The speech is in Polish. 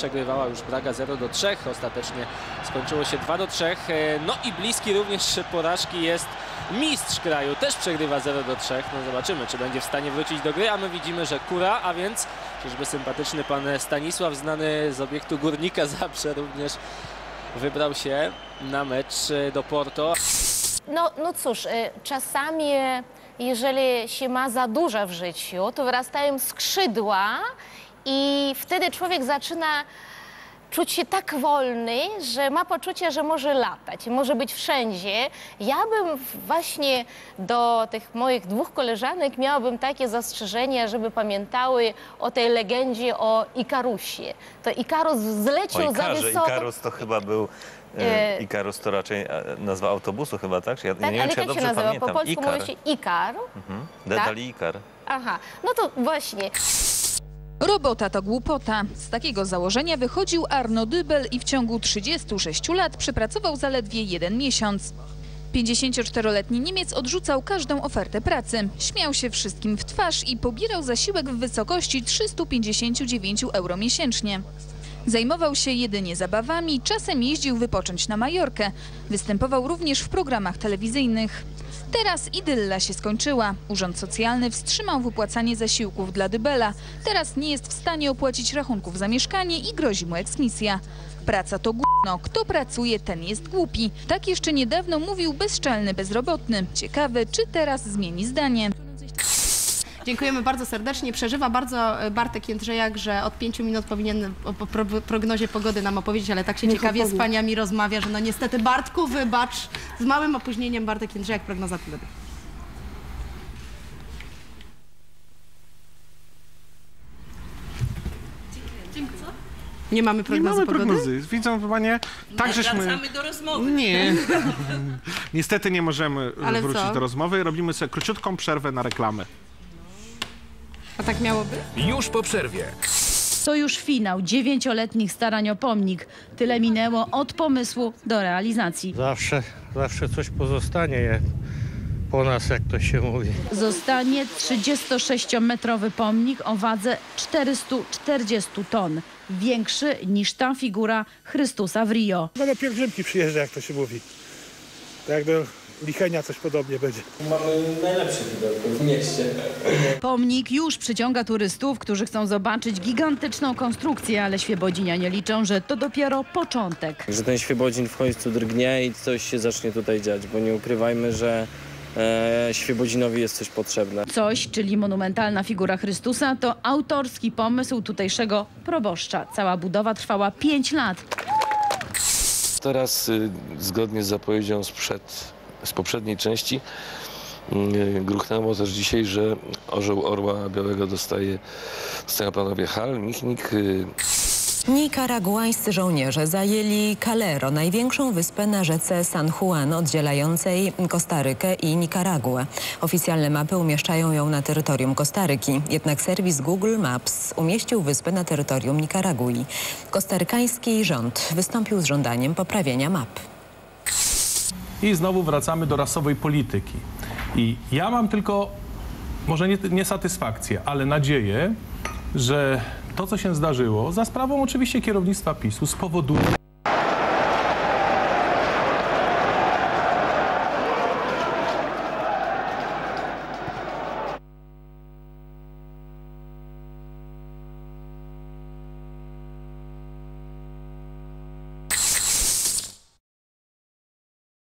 przegrywała już Braga 0 do 3. Ostatecznie skończyło się 2 do 3. E, No i bliski również porażki jest mistrz kraju. Też przegrywa 0 do 3. No zobaczymy, czy będzie w stanie wrócić do gry. A my widzimy, że Kura, a więc czyżby sympatyczny pan Stanisław, znany z obiektu Górnika Zaprze również wybrał się na mecz e, do Porto. No, no cóż, y, czasami jeżeli się ma za dużo w życiu, to wyrastają skrzydła i wtedy człowiek zaczyna czuć się tak wolny, że ma poczucie, że może latać, może być wszędzie. Ja bym właśnie do tych moich dwóch koleżanek miałabym takie zastrzeżenia, żeby pamiętały o tej legendzie o Ikarusie. To Ikarus zlecił O za Ikarze, wysoko. Ikarus to chyba był... E, E, Ikarus to raczej e, nazwa autobusu chyba, tak? Ja, Tak, nie wiem, ale czy ja jak się nazywa? pamiętam. Po polsku Ikar. mówi się Ikar. Mhm. tak? Dedali Ikar. Aha, no to właśnie. Robota to głupota. Z takiego założenia wychodził Arno Dybel i w ciągu 36 lat przepracował zaledwie jeden miesiąc. 54-letni Niemiec odrzucał każdą ofertę pracy. Śmiał się wszystkim w twarz i pobierał zasiłek w wysokości 359 euro miesięcznie. Zajmował się jedynie zabawami, czasem jeździł wypocząć na Majorkę. Występował również w programach telewizyjnych. Teraz idylla się skończyła. Urząd Socjalny wstrzymał wypłacanie zasiłków dla Dybela. Teraz nie jest w stanie opłacić rachunków za mieszkanie i grozi mu eksmisja. Praca to gówno. Kto pracuje, ten jest głupi. Tak jeszcze niedawno mówił bezczelny bezrobotny. Ciekawe, czy teraz zmieni zdanie. Dziękujemy bardzo serdecznie. Przeżywa bardzo e, Bartek Jędrzejak, że od pięciu minut powinien o po pro- prognozie pogody nam opowiedzieć, ale tak się ciekawie z paniami rozmawia, że no niestety Bartku, wybacz, z małym opóźnieniem Bartek Jędrzejak, prognoza pogody. Nie mamy Nie prognozy mamy pogody? prognozy. Widzą panie, tak żeśmy... Wracamy do rozmowy. Nie. Niestety nie możemy Ale wrócić co? do rozmowy. Robimy sobie króciutką przerwę na reklamy. A tak miało być? Już po przerwie. To już finał dziewięcioletnich starań o pomnik. Tyle minęło od pomysłu do realizacji. Zawsze, zawsze coś pozostanie po nas, jak to się mówi. Zostanie 36-metrowy pomnik o wadze 440 ton. Większy niż ta figura Chrystusa w Rio. No do pielgrzymki przyjeżdża, jak to się mówi. Tak do Lichenia coś podobnie będzie. Pomnik już przyciąga turystów, którzy chcą zobaczyć gigantyczną konstrukcję, ale Świebodzinianie liczą, że to dopiero początek. że ten Świebodzin w końcu drgnie i coś się zacznie tutaj dziać, bo nie ukrywajmy, że e, Świebodzinowi jest coś potrzebne. Coś, czyli monumentalna figura Chrystusa, to autorski pomysł tutejszego proboszcza. Cała budowa trwała 5 lat. Teraz y, zgodnie z zapowiedzią sprzed, z poprzedniej części y, gruchnęło też dzisiaj, że orzeł Orła Białego dostaje, dostają panowie Hal, Michnik, y, Nikaraguańscy żołnierze zajęli Calero, największą wyspę na rzece San Juan, oddzielającej Kostarykę i Nikaraguę. Oficjalne mapy umieszczają ją na terytorium Kostaryki, jednak serwis Google Maps umieścił wyspę na terytorium Nikaragui. Kostarykański rząd wystąpił z żądaniem poprawienia map. I znowu wracamy do rasowej polityki. I ja mam tylko, może nie, nie satysfakcję, ale nadzieję, że to, co się zdarzyło, za sprawą oczywiście kierownictwa PiSu, spowoduje,